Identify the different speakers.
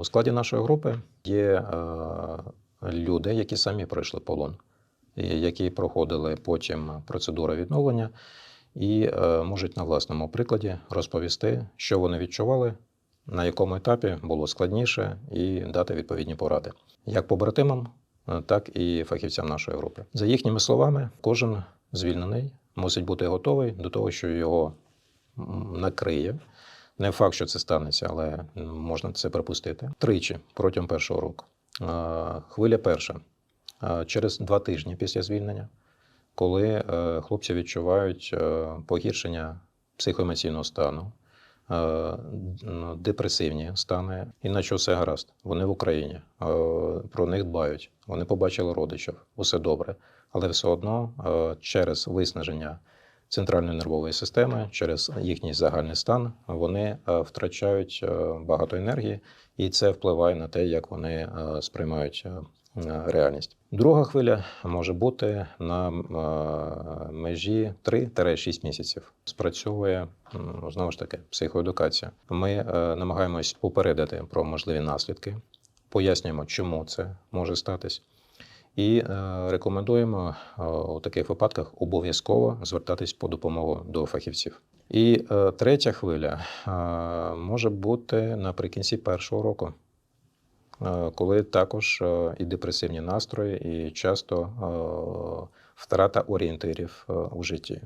Speaker 1: У складі нашої групи є е, люди, які самі пройшли полон, які проходили потім процедуру відновлення і е, можуть на власному прикладі розповісти, що вони відчували, на якому етапі було складніше, і дати відповідні поради, як побратимам, е, так і фахівцям нашої групи. За їхніми словами, кожен звільнений мусить бути готовий до того, що його накриє. Не факт, що це станеться, але можна це припустити. Тричі протягом першого року. Хвиля перша через два тижні після звільнення, коли е, хлопці відчувають е, погіршення психоемоційного стану, е, н- депресивні стани, іначе все гаразд. Вони в Україні, про них дбають, вони побачили родичів, усе добре. Але все одно через виснаження центральної нервової системи, через їхній загальний стан, вони е, втрачають е, багато енергії, і це впливає на те, як вони е, сприймають реальність. Друга хвиля може бути на межі 3-6 місяців. Спрацьовує знову ж таки психоедукація. Ми намагаємось попередити про можливі наслідки, пояснюємо, чому це може статись. І е, рекомендуємо е, у таких випадках обов'язково звертатись по допомогу до фахівців. І е, третя хвиля може бути наприкінці першого року, коли також і депресивні настрої, і часто втрата орієнтирів у житті.